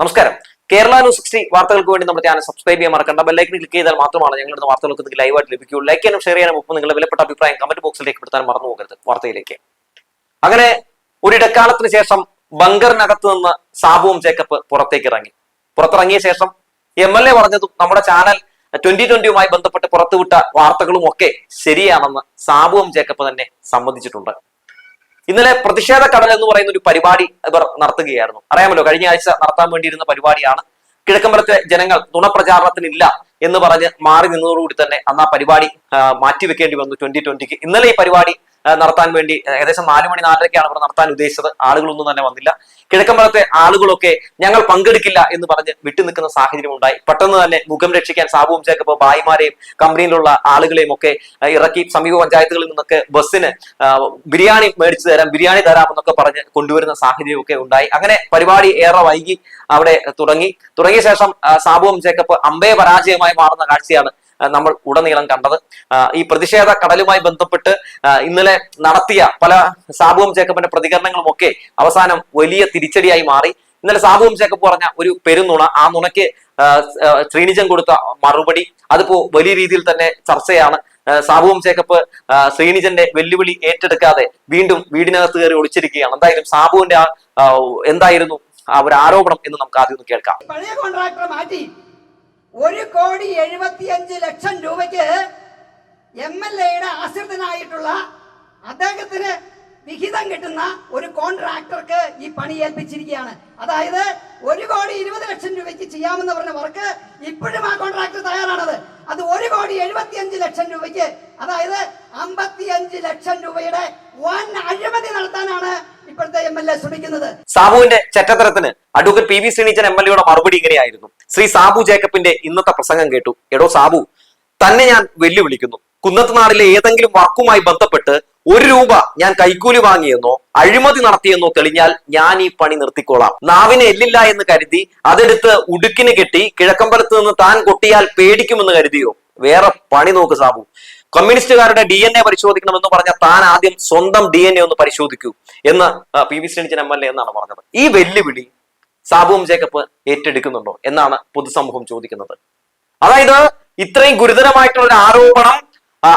നമസ്കാരം. Kerala news sixty വാർത്തകൾക്ക് വേണ്ടി നമ്മുടെ ചാനൽ സബ്സ്ക്രൈബ് ചെയ്യാൻ മറക്കണ്ട. ബെല്ലൈക്കിന് ക്ലിക്ക് ചെയ്താൽ മാത്രമാണ് ഞങ്ങളുടെ വാർത്തകൾക്ക് നിങ്ങൾക്ക് ലൈവായിട്ട് ലഭിക്കൂ ലൈക്ക് ചെയ്യാനും ഷെയർ ചെയ്യാനും ഒപ്പം നിങ്ങളുടെ വിലപ്പെട്ട അഭിപ്രായം കമന്റ് ബോക്സിൽ രേഖപ്പെടുത്താൻ മറന്നു പോകരുത് വാർത്തയിലേക്ക്. അങ്ങനെ ഒരിടക്കാലത്തിന് ശേഷം ബങ്കറിനകത്ത് നിന്ന് സാബുവും ജേക്കബ് പുറത്തേക്ക് ഇറങ്ങി. പുറത്തിറങ്ങിയ ശേഷം എം എൽ എ പറഞ്ഞതും നമ്മുടെ ചാനൽ ട്വന്റി ട്വന്റിയുമായി ബന്ധപ്പെട്ട് പുറത്തുവിട്ട വാർത്തകളും ഒക്കെ ശരിയാണെന്ന് സാബുവും ജേക്കബ് തന്നെ സമ്മതിച്ചിട്ടുണ്ട്. ഇന്നലെ പ്രതിഷേധ കടൽ എന്ന് പറയുന്ന ഒരു പരിപാടി ഇവർ നടത്തുകയായിരുന്നു. അറിയാമല്ലോ കഴിഞ്ഞ ആഴ്ച നടത്താൻ വേണ്ടിയിരുന്ന പരിപാടിയാണ് കിഴക്കമ്പലത്തെ ജനങ്ങൾ നുണപ്രചാരണത്തിനില്ല എന്ന് പറഞ്ഞ് മാറി നിന്നതോടുകൂടി തന്നെ അന്ന് ആ പരിപാടി മാറ്റിവെക്കേണ്ടി വന്നു ട്വന്റി ട്വന്റിക്ക് ഇന്നലെ ഈ പരിപാടി നടത്താൻ വേണ്ടി ഏകദേശം നാല് മണി നാലരയ്ക്കാണ് അവർ നടത്താൻ ഉദ്ദേശിച്ചത്. ആളുകളൊന്നും തന്നെ വന്നില്ല. കിഴക്കമ്പലത്തെ ആളുകളൊക്കെ ഞങ്ങൾ പങ്കെടുക്കില്ല എന്ന് പറഞ്ഞ് വിട്ടുനിൽക്കുന്ന സാഹചര്യം ഉണ്ടായി. പെട്ടെന്ന് തന്നെ മുഖം രക്ഷിക്കാൻ സാബുവും ചേക്കപ്പ് ഭായിമാരെയും കമ്പനിയിലുള്ള ആളുകളെയും ഒക്കെ ഇറക്കി സമീപ പഞ്ചായത്തുകളിൽ നിന്നൊക്കെ ബസ്സിന് ബിരിയാണി മേടിച്ചു തരാം ബിരിയാണി തരാമെന്നൊക്കെ പറഞ്ഞ് കൊണ്ടുവരുന്ന സാഹചര്യം ഒക്കെ ഉണ്ടായി. അങ്ങനെ പരിപാടി ഏറെ വൈകി അവിടെ തുടങ്ങി. തുടങ്ങിയ ശേഷം സാബുവും ചേക്കപ്പ് അമ്പയ പരാജയമായി മാറുന്ന കാഴ്ചയാണ് നമ്മൾ ഉടനീളം കണ്ടത്. ഈ പ്രതിഷേധ കടലുമായി ബന്ധപ്പെട്ട് ഇന്നലെ നടത്തിയ പല സാബുവും ജേക്കബിന്റെ പ്രതികരണങ്ങളും ഒക്കെ അവസാനം വലിയ തിരിച്ചടിയായി മാറി. ഇന്നലെ സാബുവും ജേക്കബ് പറഞ്ഞ ഒരു പെരുന്നുണ ആ നുണയ്ക്ക് ശ്രീനിജൻ കൊടുത്ത മറുപടി അതിപ്പോ വലിയ രീതിയിൽ തന്നെ ചർച്ചയാണ്. സാബുവും ചേക്കപ്പ് ശ്രീനിജന്റെ വെല്ലുവിളി ഏറ്റെടുക്കാതെ വീണ്ടും വീടിനകത്ത് കയറി ഒളിച്ചിരിക്കുകയാണ്. എന്തായാലും സാബുവിന്റെ എന്തായിരുന്നു ആ ഒരു ആരോപണം എന്ന് നമുക്ക് ആദ്യം ഒന്ന് കേൾക്കാം. മാറ്റി. ഒരു കോടി എഴുപത്തിയഞ്ച് ലക്ഷം രൂപയ്ക്ക് എം എൽ എയുടെ ആശ്രിതനായിട്ടുള്ള അദ്ദേഹത്തിന് വിഹിതം കിട്ടുന്ന ഒരു കോൺട്രാക്ടർക്ക് ഈ പണി ഏൽപ്പിച്ചിരിക്കുകയാണ്. അതായത് ഒരു കോടി ഇരുപത് ലക്ഷം രൂപയ്ക്ക് ചെയ്യാമെന്ന് പറഞ്ഞ വർക്ക് ഇപ്പോഴും ആ കോൺട്രാക്ടർ തയ്യാറാണത്. അത് ഒരു കോടി എഴുപത്തിയഞ്ച് ലക്ഷം രൂപയ്ക്ക് അതായത് അമ്പത്തിയഞ്ച് ലക്ഷം രൂപയുടെ വൻ അഴിമതി നടത്താനാണ് ഇപ്പോഴത്തെ എം എൽ എ ശ്രമിക്കുന്നത്. സാബുവിന്റെ ചെറ്റത്തരത്തിന് advocate P V Sreenijan M L എയുടെ മറുപടി ഇങ്ങനെയായിരുന്നു. ശ്രീ സാബു ജേക്കബിന്റെ ഇന്നത്തെ പ്രസംഗം കേട്ടു. എടോ സാബു തന്നെ ഞാൻ വെല്ലുവിളിക്കുന്നു. കുന്നത്തുനാടിലെ ഏതെങ്കിലും വർക്കുമായി ബന്ധപ്പെട്ട് ഒരു രൂപ ഞാൻ കൈക്കൂലി വാങ്ങിയെന്നോ അഴിമതി നടത്തിയെന്നോ തെളിഞ്ഞാൽ ഞാൻ ഈ പണി നിർത്തിക്കോളാം. നാവിനെ എല്ലില്ല എന്ന് കരുതി അതെടുത്ത് ഉടുക്കിന് കെട്ടി കിഴക്കമ്പലത്ത് നിന്ന് താൻ കൊട്ടിയാൽ പേടിക്കുമെന്ന് കരുതിയോ? വേറെ പണി നോക്ക് സാബു. കമ്മ്യൂണിസ്റ്റുകാരുടെ ഡി എൻ എ പരിശോധിക്കണമെന്ന് പറഞ്ഞ താൻ ആദ്യം സ്വന്തം ഡി എൻ എ ഒന്ന് പരിശോധിക്കൂ എന്ന് P V Sreenijan M L A എന്നാണ് പറഞ്ഞത്. ഈ വെല്ലുവിളി സാബുവും ജേക്കബ് ഏറ്റെടുക്കുന്നുണ്ടോ എന്നാണ് പൊതുസമൂഹം ചോദിക്കുന്നത്. അതായത് ഇത്രയും ഗുരുതരമായിട്ടുള്ള ആരോപണം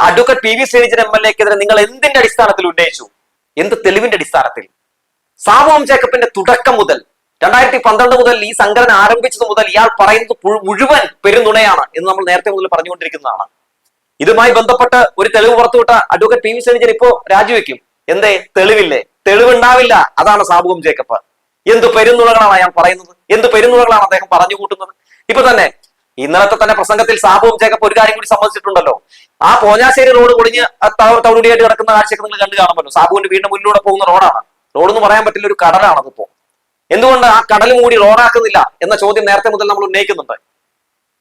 advocate P V Sreenijan M L എക്കെതിരെ നിങ്ങൾ എന്തിന്റെ അടിസ്ഥാനത്തിൽ ഉന്നയിച്ചു? എന്ത് തെളിവിന്റെ അടിസ്ഥാനത്തിൽ? സാബുവും ജേക്കബിന്റെ തുടക്കം മുതൽ രണ്ടായിരത്തി പന്ത്രണ്ട് മുതൽ ഈ സംഘടന ആരംഭിച്ചത് മുതൽ ഇയാൾ പറയുന്നത് മുഴുവൻ പെരുന്നുണയാണ് എന്ന് നമ്മൾ നേരത്തെ മുതൽ പറഞ്ഞുകൊണ്ടിരിക്കുന്നതാണ്. ഇതുമായി ബന്ധപ്പെട്ട് ഒരു തെളിവ് പുറത്തുവിട്ട അഡ്വക്കേറ്റ് പി വി ശ്രീനിജൻ ഇപ്പോ രാജിവെക്കും. എന്തേ? തെളിവില്ലേ? തെളിവുണ്ടാവില്ല. അതാണ് സാബുവും ജേക്കബ്. എന്ത് പെരുന്നുളകളാണ് അയാൾ പറയുന്നത്? എന്ത് പെരുന്നുളകളാണ് അദ്ദേഹം പറഞ്ഞു കൂട്ടുന്നത്? ഇപ്പൊ തന്നെ ഇന്നലത്തെ തന്നെ പ്രസംഗത്തിൽ സാബുവും ജേക്കബ് ഒരു കാര്യം കൂടി സമ്മതിച്ചിട്ടുണ്ടല്ലോ. ആ പോഞ്ഞാശ്ശേരി റോഡ് പൊളിഞ്ഞ് തവിടിയായിട്ട് കിടക്കുന്ന കാഴ്ചയൊക്കെ നിങ്ങൾ കണ്ടു കാണുമല്ലോ. സാബുവിന്റെ വീടിന്റെ മുന്നിലൂടെ പോകുന്ന റോഡാണ്. റോഡ് എന്ന് പറയാൻ പറ്റില്ല ഒരു കടലാണ് അതിപ്പോ എന്തുകൊണ്ട് ആ കടൽ മൂടി റോഡാക്കുന്നില്ല എന്ന ചോദ്യം നേരത്തെ മുതൽ നമ്മൾ ഉന്നയിക്കുന്നുണ്ട്.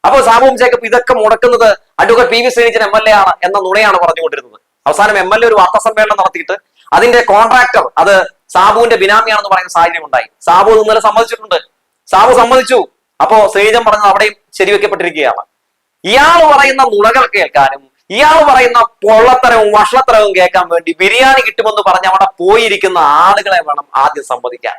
അപ്പോൾ സാബുവും ജേക്കബ് ഇതൊക്കെ മുടക്കുന്നത് advocate P V Sreenijan M L A ആണ് എന്ന നുണയാണ് പറഞ്ഞുകൊണ്ടിരുന്നത്. അവസാനം എം എൽ എ ഒരു വാർത്താ സമ്മേളനം നടത്തിയിട്ട് അതിന്റെ കോൺട്രാക്ടർ അത് സാബുവിന്റെ ബിനാമിയാണെന്ന് പറയുന്ന സാഹചര്യം ഉണ്ടായി സാബു ഇന്നലെ സമ്മതിച്ചിട്ടുണ്ട്. സാബു സമ്മതിച്ചു. അപ്പോ ശ്രീജം പറഞ്ഞത് അവിടെയും ശരിവെക്കപ്പെട്ടിരിക്കുകയാണ്. ഇയാൾ പറയുന്ന മുളകൾ കേൾക്കാനും ഇയാൾ പറയുന്ന പൊള്ളത്തരവും വഷളത്തരവും കേൾക്കാൻ വേണ്ടി ബിരിയാണി കിട്ടുമെന്ന് പറഞ്ഞ് അവിടെ പോയിരിക്കുന്ന ആളുകളെ വേണം ആദ്യം സമ്മതിക്കാൻ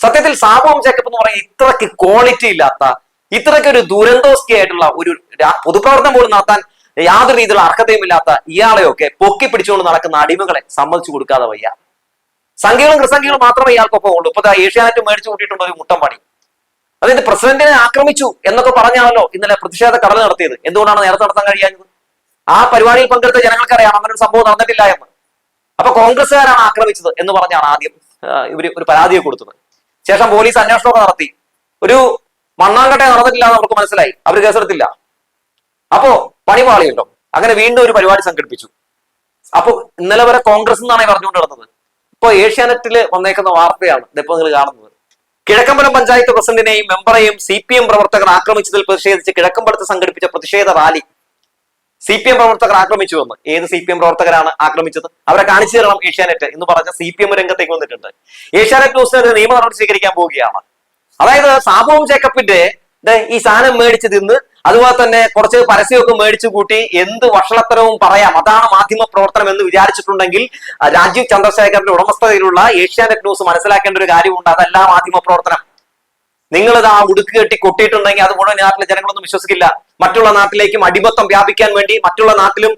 സത്യത്തിൽ സാബുവും ജേക്കബ് എന്ന് പറയുന്ന ഇത്രക്ക് ക്വാളിറ്റി ഇല്ലാത്ത ഇത്രയ്ക്ക് ഒരു ദുരന്തോസ്കി ആയിട്ടുള്ള ഒരു പൊതുപ്രവർത്തനം പോലും നടത്താൻ യാതൊരു രീതിയിലുള്ള അർഹതയും ഇല്ലാത്ത ഇയാളെയൊക്കെ പൊക്കി പിടിച്ചുകൊണ്ട് നടക്കുന്ന അടിമകളെ സമ്മതിച്ചു കൊടുക്കാതെ വയ്യ. സംഖ്യകളും കൃസംഖ്യകളും മാത്രമേ ഇയാൾക്കൊപ്പം ഉള്ളൂ. ഇപ്പൊ ഏഷ്യാനെറ്റ് മേടിച്ചു കൂട്ടിയിട്ടുണ്ട് ഒരു മുട്ടം പണി. അതായത് പ്രസിഡന്റിനെ ആക്രമിച്ചു എന്നൊക്കെ പറഞ്ഞാണല്ലോ ഇന്നലെ പ്രതിഷേധ കടൽ നടത്തിയത്. എന്തുകൊണ്ടാണ് നേരത്തെ നടത്താൻ കഴിയാഞ്ഞത്? ആ പരിപാടിയിൽ പങ്കെടുത്ത ജനങ്ങൾക്കറിയാം ഒരു സംഭവം നടന്നിട്ടില്ല എന്ന്. അപ്പൊ കോൺഗ്രസ്സുകാരാണ് ആക്രമിച്ചത് എന്ന് പറഞ്ഞാണ് ആദ്യം ഇവർ ഒരു പരാതിയെ കൊടുത്തത്. ശേഷം പോലീസ് അന്വേഷണമൊക്കെ നടത്തി. ഒരു മണ്ണാങ്കട്ടെ നടന്നിട്ടില്ല എന്ന് അവർക്ക് മനസ്സിലായി. അവർ കേസെടുത്തില്ല. അപ്പോ പണി പാളിയല്ലോ അങ്ങനെ വീണ്ടും ഒരു പരിപാടി സംഘടിപ്പിച്ചു. അപ്പൊ ഇന്നലെ വരെ കോൺഗ്രസ് എന്നാണ് പറഞ്ഞുകൊണ്ട് നടന്നത്. ഇപ്പൊ ഏഷ്യാനെറ്റിൽ വന്നേക്കുന്ന വാർത്തയാണ് ഇതിപ്പോ നിങ്ങൾ കാണുന്നത്. കിഴക്കമ്പലം പഞ്ചായത്ത് പ്രസിഡന്റിനെയും മെമ്പറെയും സി പി എം പ്രവർത്തകർ ആക്രമിച്ചതിൽ പ്രതിഷേധിച്ച് കിഴക്കമ്പലത്ത് സംഘടിപ്പിച്ച പ്രതിഷേധ റാലി സി പി എം പ്രവർത്തകർ ആക്രമിച്ചു വന്ന് ഏത് സി പി എം പ്രവർത്തകരാണ് ആക്രമിച്ചത്? അവരെ കാണിച്ചു തരണം ഏഷ്യാനെറ്റ് എന്ന് പറഞ്ഞ സി പി എം രംഗത്തേക്ക് വന്നിട്ടുണ്ട്. ഏഷ്യാനെറ്റ് ന്യൂസിനെതിരെ നിയമ നടപടി സ്വീകരിക്കാൻ പോവുകയാണ്. അതായത് സാബുവും ജേക്കബിന്റെ ദേ ഈ സാധനം മേടിച്ച് തിന്ന് അതുപോലെ തന്നെ കുറച്ച് പരസ്യമൊക്കെ മേടിച്ചു കൂട്ടി എന്ത് വഷളത്തരവും പറയാം. അതാണ് മാധ്യമ പ്രവർത്തനം എന്ന് വിചാരിച്ചിട്ടുണ്ടെങ്കിൽ രാജീവ് ചന്ദ്രശേഖരന്റെ ഉടമസ്ഥതയിലുള്ള ഏഷ്യാനെറ്റ് ന്യൂസ് മനസ്സിലാക്കേണ്ട ഒരു കാര്യമുണ്ട്. അതല്ല മാധ്യമ പ്രവർത്തനം. നിങ്ങളിത് ആ ഉടുക്ക് കെട്ടി കൊട്ടിയിട്ടുണ്ടെങ്കിൽ അത് മുഴുവൻ നാട്ടിലെ ജനങ്ങളൊന്നും വിശ്വസിക്കില്ല. മറ്റുള്ള നാട്ടിലേക്കും അടിമത്തം വ്യാപിക്കാൻ വേണ്ടി മറ്റുള്ള നാട്ടിലും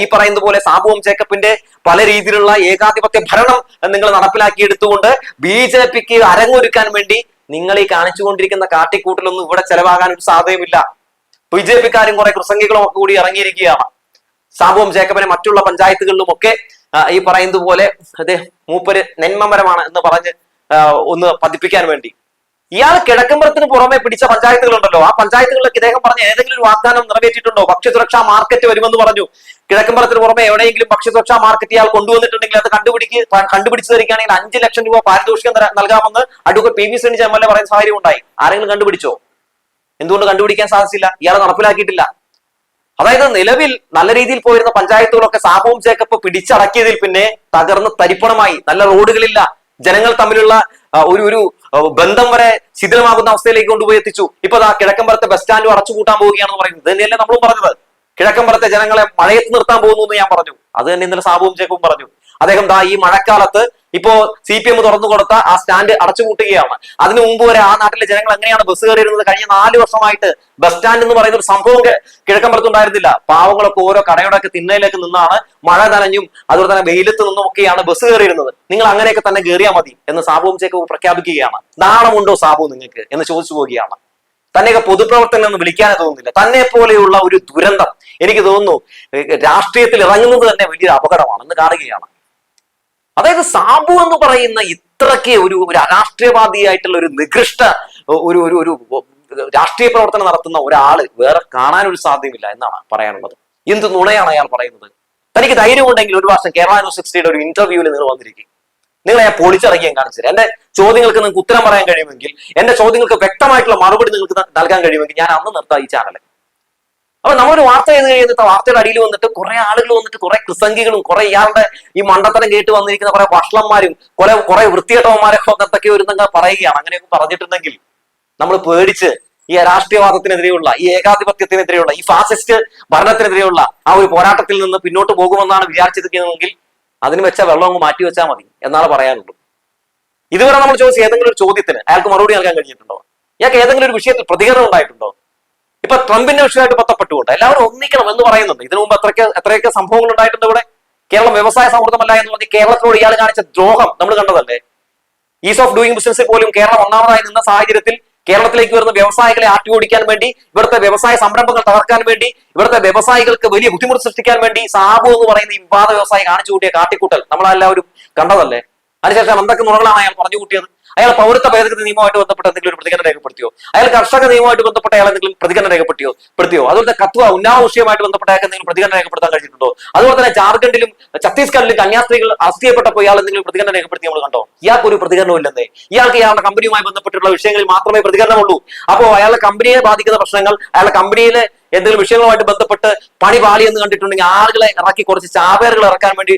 ഈ പറയുന്ന പോലെ സാബുവും ജേക്കബിന്റെ പല രീതിയിലുള്ള ഏകാധിപത്യ ഭരണം നിങ്ങൾ നടപ്പിലാക്കിയെടുത്തുകൊണ്ട് ബി ജെ പിക്ക് അരങ്ങൊരുക്കാൻ വേണ്ടി നിങ്ങൾ ഈ കാണിച്ചുകൊണ്ടിരിക്കുന്ന കാട്ടിക്കൂട്ടിലൊന്നും ഇവിടെ ചെലവാകാൻ ഒരു സാധ്യതയുമില്ല. ബി ജെ പിക്കാരും കുറെ പ്രസംഗികളും ഒക്കെ കൂടി ഇറങ്ങിയിരിക്കുകയാണ്. സാബുവും ജേക്കബിനെ മറ്റുള്ള പഞ്ചായത്തുകളിലും ഒക്കെ ഈ പറയുന്നത് പോലെ അദ്ദേഹം മൂപ്പര് നെന്മമരമാണ് എന്ന് പറഞ്ഞ് ഒന്ന് പതിപ്പിക്കാൻ വേണ്ടി. ഇയാൾ കിഴക്കമ്പലത്തിന് പുറമെ പിടിച്ച പഞ്ചായത്തുകളുണ്ടല്ലോ. ആ പഞ്ചായത്തുകളിലൊക്കെ ഇദ്ദേഹം പറഞ്ഞ ഏതെങ്കിലും ഒരു വാഗ്ദാനം നിറവേറ്റിയിട്ടുണ്ടോ? ഭക്ഷ്യസുരക്ഷാ മാർക്കറ്റ് വരുമെന്ന് പറഞ്ഞു. കിഴക്കമ്പലത്തിന് പുറമെ എവിടെയെങ്കിലും ഭക്ഷ്യസുരക്ഷാ മാർക്കറ്റ് ഇയാൾ കൊണ്ടുവന്നിട്ടുണ്ടെങ്കിൽ അത് കണ്ടുപിടിക്ക് കണ്ടുപിടിച്ചു തരികയാണെങ്കിൽ അഞ്ച് ലക്ഷം രൂപ പാരിതോഷികം നൽകാമെന്ന് advocate P V Sreenijan M L A പറയുന്ന സാഹചര്യം ഉണ്ടായി. ആരെങ്കിലും കണ്ടുപിടിച്ചോ? എന്തുകൊണ്ട് കണ്ടുപിടിക്കാൻ സാധിച്ചില്ല? ഇയാളെ നടപ്പിലാക്കിയിട്ടില്ല. അതായത് നിലവിൽ നല്ല രീതിയിൽ പോയിരുന്ന പഞ്ചായത്തുകളൊക്കെ സാബുവും ജേക്കബ് പിടിച്ചടക്കിയതിൽ പിന്നെ തകർന്ന് തരിപ്പണമായി. നല്ല റോഡുകളില്ല. ജനങ്ങൾ തമ്മിലുള്ള ഒരു ഒരു ബന്ധം വരെ ശിഥിലമാകുന്ന അവസ്ഥയിലേക്ക് കൊണ്ടുപോയി എത്തിച്ചു. ഇപ്പൊ ദാ കിഴക്കമ്പലത്തെ ബസ് സ്റ്റാൻഡ് അടച്ചുപൂട്ടാൻ പോവുകയാണെന്ന് പറയുന്നത് തന്നെയല്ലേ നമ്മളും പറഞ്ഞത്. കിഴക്കമ്പലത്തെ ജനങ്ങളെ മഴയത്ത് നിർത്താൻ പോകുന്നു എന്ന് ഞാൻ പറഞ്ഞു. അത് തന്നെ ഇന്നലെ സാബുവും ചേക്കും പറഞ്ഞു. അദ്ദേഹം ദാ ഈ മഴക്കാലത്ത് ഇപ്പോ സി പി എം തുറന്നു കൊടുത്ത ആ സ്റ്റാൻഡ് അടച്ചുപൂട്ടുകയാണ്. അതിനു മുമ്പ് വരെ ആ നാട്ടിലെ ജനങ്ങൾ എങ്ങനെയാണ് ബസ് കയറിയിരുന്നത്? കഴിഞ്ഞ നാല് വർഷമായിട്ട് ബസ് സ്റ്റാൻഡ് എന്ന് പറയുന്ന ഒരു സംഭവം കെ- കിഴക്കമ്പലത്ത് ഉണ്ടായിരുന്നില്ല പാവങ്ങളൊക്കെ ഓരോ കടയുടെയൊക്കെ തിണ്ണയിലേക്ക് നിന്നാണ് മഴ നനഞ്ഞും അതുപോലെ തന്നെ വെയിലത്ത് നിന്നും ഒക്കെയാണ് ബസ് കയറിയിരുന്നത്. നിങ്ങൾ അങ്ങനെയൊക്കെ തന്നെ കയറിയാൽ മതി എന്ന് സാബുവും ചേക്ക് പ്രഖ്യാപിക്കുകയാണ്. നാണമുണ്ടോ സാബു നിങ്ങൾക്ക്? എന്ന് ചോദിച്ചു പോവുകയാണ്. തന്നെയൊക്കെ പൊതുപ്രവർത്തനം എന്ന് വിളിക്കാനേ തോന്നുന്നില്ല. തന്നെ പോലെയുള്ള ഒരു ദുരന്തം. എനിക്ക് തോന്നുന്നു രാഷ്ട്രീയത്തിൽ ഇറങ്ങുന്നത് തന്നെ വലിയൊരു അപകടമാണെന്ന് കാണുകയാണ്. അതായത് സാബു എന്ന് പറയുന്ന ഇത്രയ്ക്ക് ഒരു ഒരു അരാഷ്ട്രീയവാദിയായിട്ടുള്ള ഒരു നികൃഷ്ട ഒരു ഒരു ഒരു രാഷ്ട്രീയ പ്രവർത്തനം നടത്തുന്ന ഒരാൾ വേറെ കാണാൻ ഒരു സാധ്യമില്ല എന്നാണ് പറയാനുള്ളത്. എന്ത് നുണയാണ് അയാൾ പറയുന്നത്? തനിക്ക് ധൈര്യം ഉണ്ടെങ്കിൽ ഒരു വർഷം കേരള ന്യൂസ് സിക്സ്റ്റിയുടെ ഒരു ഇന്റർവ്യൂവിൽ നിങ്ങൾ വന്നിരിക്കും. നിങ്ങൾ ഞാൻ പൊളിച്ചിറങ്ങിയാൻ കാണിച്ചത് എന്റെ ചോദ്യങ്ങൾക്ക് നിങ്ങൾക്ക് ഉത്തരം പറയാൻ കഴിയുമെങ്കിൽ എന്റെ ചോദ്യങ്ങൾക്ക് വ്യക്തമായിട്ടുള്ള മറുപടി നിങ്ങൾക്ക് നൽകാൻ കഴിയുമെങ്കിൽ ഞാൻ അന്ന് നിർത്താം ഈ ചാനൽ അപ്പൊ നമ്മളൊരു വാർത്ത ചെയ്ത് കഴിഞ്ഞിട്ട് വാർത്തയുടെ അടിയിൽ വന്നിട്ട് കുറെ ആളുകൾ വന്നിട്ട് കുറെ കൃസംഗികളും കുറെ ഇയാളുടെ ഈ മണ്ടത്തരം കേട്ട് വന്നിരിക്കുന്ന കുറെ വഷളന്മാരും കുറെ കുറെ വൃത്തികെട്ടവന്മാരൊക്കെ എന്തൊക്കെ വരുന്നങ്ങ് പറയുകയാണ്. അങ്ങനെയൊക്കെ പറഞ്ഞിട്ടുണ്ടെങ്കിൽ നമ്മൾ പേടിച്ച് ഈ രാഷ്ട്രീയവാദത്തിനെതിരെയുള്ള ഈ ഏകാധിപത്യത്തിനെതിരെയുള്ള ഈ ഫാസിസ്റ്റ് ഭരണത്തിനെതിരെയുള്ള ആ ഒരു പോരാട്ടത്തിൽ നിന്ന് പിന്നോട്ട് പോകുമെന്നാണ് വിചാരിച്ചിരിക്കുന്നതെങ്കിൽ അതിന് വെച്ച വെള്ളം അങ്ങ് മാറ്റി വെച്ചാൽ മതി എന്നാണ് പറയാനുള്ളൂ ഇതുവരെ നമ്മൾ ചോദിച്ച ഏതെങ്കിലും ഒരു ചോദ്യത്തിന് അയാൾക്ക് മറുപടി നൽകാൻ കഴിഞ്ഞിട്ടുണ്ടോ? ഇയാൾക്ക് ഏതെങ്കിലും ഒരു വിഷയത്തിൽ പ്രതികരണം ഉണ്ടായിട്ടുണ്ടോ? ട്രംപിന്റെ വിഷയമായിട്ട് ബന്ധപ്പെട്ടുകൊണ്ട് എല്ലാവരും ഒന്നിക്കണം എന്ന് പറയുന്നുണ്ട്. ഇതിനു മുമ്പ് അത്രയ്ക്ക് എത്രയൊക്കെ സംഭവങ്ങൾ ഉണ്ടായിട്ടുണ്ട് ഇവിടെ? കേരളം വ്യവസായ സൗഹൃദമല്ല എന്ന് പറഞ്ഞ് കേരളത്തിനോട് ഇയാൾ കാണിച്ച ദ്രോഹം നമ്മൾ കണ്ടതല്ലേ? ഈസ് ഓഫ് ഡൂയിങ് ബിസിനസ് പോലും കേരളം ഒന്നാമതായി നിന്ന സാഹചര്യത്തിൽ കേരളത്തിലേക്ക് വരുന്ന വ്യവസായികളെ ആട്ടി ഓടിക്കാൻ വേണ്ടി ഇവിടുത്തെ വ്യവസായ സംരംഭങ്ങൾ തകർക്കാൻ വേണ്ടി ഇവിടുത്തെ വ്യവസായികൾക്ക് വലിയ ബുദ്ധിമുട്ട് സൃഷ്ടിക്കാൻ വേണ്ടി സാബു എന്ന് പറയുന്ന വിവാദ വ്യവസായി കാണിച്ചു കൂട്ടിയ കാട്ടിക്കൂട്ടൽ നമ്മളെല്ലാവരും കണ്ടതല്ലേ? അതിനുശേഷം എന്തൊക്കെ നുണകളാണ് അയാൾ പറഞ്ഞു കൂട്ടിയത്? അയാൾ പൗരത്വ ഭേദഗതി നിയമവുമായിട്ട് ബന്ധപ്പെട്ട് എന്തെങ്കിലും ഒരു പ്രതികരണം രേഖപ്പെടുത്തിയോ? അയാൾ കർഷക നിയമവുമായിട്ട് ബന്ധപ്പെട്ട അയാൾ എന്തെങ്കിലും പ്രതികരണം രേഖപ്പെടുത്തിയോ? പെടുത്തിയോ? അതുപോലെ കത്വ ഉന്നാവ വിഷയമായിട്ട് ബന്ധപ്പെട്ട അയാൾക്ക് എന്തെങ്കിലും പ്രതികരണം രേഖപ്പെടുത്താൻ കഴിഞ്ഞിട്ടുണ്ടോ? അതുപോലെ തന്നെ ജാർഖണ്ഡിലും ഛത്തീസ്ഗഡിലും കന്യാസ്ത്രീകൾ അസ്ഥിയപ്പെട്ടപ്പോൾ ഇയാൾ എന്തെങ്കിലും പ്രതികരണം രേഖപ്പെടുത്തി നമ്മൾ കണ്ടോ? ഇയാൾക്ക് ഒരു പ്രതികരണവും ഇല്ലെന്നേ. ഇയാൾക്ക് ഇയാളുടെ കമ്പനിയുമായി ബന്ധപ്പെട്ടുള്ള വിഷയങ്ങളിൽ മാത്രമേ പ്രതികരണമുള്ളൂ. അപ്പോൾ അയാളുടെ കമ്പനിയെ ബാധിക്കുന്ന പ്രശ്നങ്ങൾ അയാളുടെ കമ്പനിയിലെ എന്തെങ്കിലും വിഷയങ്ങളുമായിട്ട് ബന്ധപ്പെട്ട് പണി പാളി എന്ന് കണ്ടിട്ടുണ്ടെങ്കിൽ ആളുകളെ ഇറക്കി കുറച്ച് ചാവേറുകൾ ഇറക്കാൻ വേണ്ടി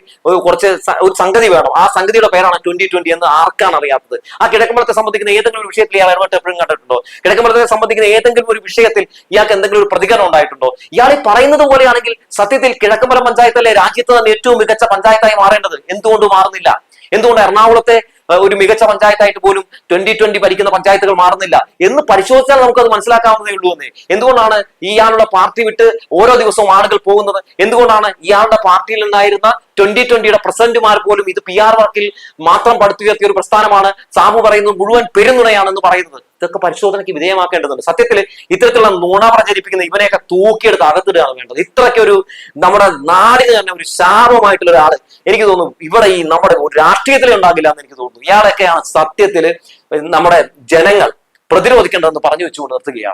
കുറച്ച് ഒരു സംഗതി വേണം. ആ സംഗതിയുടെ പേരാണ് ട്വന്റി ട്വന്റി എന്ന് ആർക്കാണ് അറിയാത്തത്. കിഴക്കമ്പലത്തെ സംബന്ധിക്കുന്ന ഏതെങ്കിലും വിഷയത്തിൽ ഇയാൾ ഇടപെട്ട് എപ്പോഴും കണ്ടിട്ടുണ്ടോ? കിഴക്കമ്പലത്തെ സംബന്ധിക്കുന്ന ഏതെങ്കിലും ഒരു വിഷയത്തിൽ ഇയാൾക്ക് എന്തെങ്കിലും ഒരു പ്രതികരണം ഉണ്ടായിട്ടുണ്ടോ? ഇയാൾ ഈ പറയുന്നത് പോലെയാണെങ്കിൽ സത്യത്തിൽ കിഴക്കമ്പലം പഞ്ചായത്തല്ലേ രാജ്യത്ത് തന്നെ ഏറ്റവും മികച്ച പഞ്ചായത്തായി മാറേണ്ടത് എന്തുകൊണ്ട് മാറുന്നില്ല? എന്തുകൊണ്ട് എറണാകുളത്തെ ഒരു മികച്ച പഞ്ചായത്തായിട്ട് പോലും ട്വന്റി ട്വന്റി ഭരിക്കുന്ന പഞ്ചായത്തുകൾ മാറുന്നില്ല എന്ന് പരിശോധിച്ചാൽ നമുക്കത് മനസ്സിലാക്കാവുന്നതേ ഉള്ളൂ എന്ന്. എന്തുകൊണ്ടാണ് ഇയാളുടെ പാർട്ടി വിട്ട് ഓരോ ദിവസവും ആളുകൾ പോകുന്നത്? എന്തുകൊണ്ടാണ് ഇയാളുടെ പാർട്ടിയിൽ ഉണ്ടായിരുന്ന ട്വന്റി ട്വന്റിയുടെ പ്രസിഡന്റുമാർ പോലും ഇത് പി ആർ വർക്കിൽ മാത്രം പടുത്തുയർത്തിയ ഒരു പ്രസ്ഥാനമാണ് സാബു പറയുന്നത് മുഴുവൻ പെരുന്നുണയാണെന്ന് പറയുന്നത്? ഇതൊക്കെ പരിശോധനയ്ക്ക് വിധേയമാക്കേണ്ടതുണ്ട്. സത്യത്തിൽ ഇത്തരത്തിലുള്ള നുണ പ്രചരിപ്പിക്കുന്ന ഇവനെയൊക്കെ തൂക്കിയെടുത്ത് അകത്തിടുകയാണ് വേണ്ടത്. ഇത്രയ്ക്ക് ഒരു നമ്മുടെ നാടിന് തന്നെ ഒരു ശാപമായിട്ടുള്ള ഒരാൾ എനിക്ക് തോന്നുന്നു ഇവിടെ ഈ നമ്മുടെ ഒരു രാഷ്ട്രീയത്തിലേ ഉണ്ടാകില്ല എന്ന് എനിക്ക് തോന്നുന്നു. ഇയാളൊക്കെയാണ് സത്യത്തിൽ നമ്മുടെ ജനങ്ങൾ പ്രതിരോധിക്കേണ്ടതെന്ന് പറഞ്ഞു വെച്ചുകൊണ്ട് നിർത്തുകയാണ്.